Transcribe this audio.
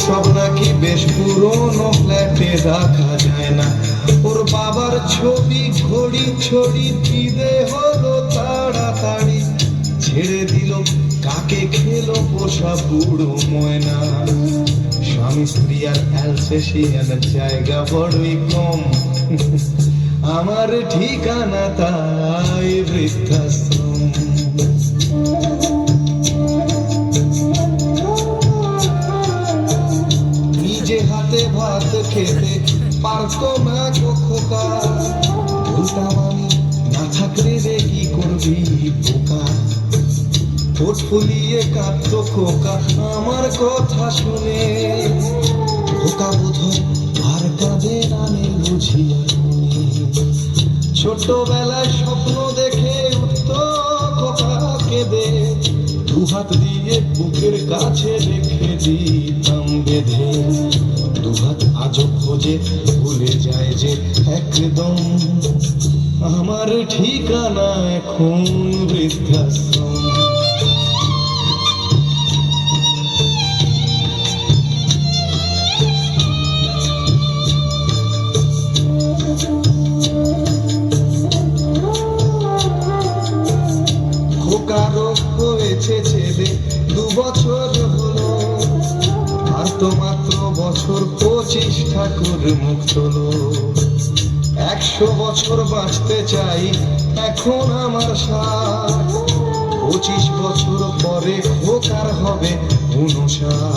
ওসব নাকি বেশ পুরনো ফ্ল্যাটে রাখা যায় না। ওর বাবার ছবি, ঘড়ি, ছড়ি বিদে হলো তাড়াতাড়ি। ছেড়ে দিল, কাকে খেলো পোষা বুড়ো ময়না। স্বামী স্ত্রী আর অ্যালসেশিয়ান জায়গা বড়ই কম। আমার ঠিকানা তাই বৃদ্ধাশ্রম। হাতে ভাত খেতে পারতো না খোকা বলতাম আমি, না থাকলে রে কি করবি বোকা ঠোঁট ফুলিয়ে খোকা, আমার কথা শুনে। বোধ আর কাঁদে বুঝিয়া। ছোটবেলায় স্বপ্ন দেখে উঠতো খোকা কেঁদে দুহাত দিয়ে বুকের কাছে রেখে দিতাম বেঁধে। খোঁজে, ভুলে যায় যে একদম আমার ঠিকানা এখন বৃদ্ধাশ্রম। দু বছর হলো, আর তো মাত্র বছর ঠাকুর মুখ তোলো। একশো বছর বাঁচতে চাই এখন আমার সাথ। পঁচিশ বছর পরে খোকার হবে উনষাট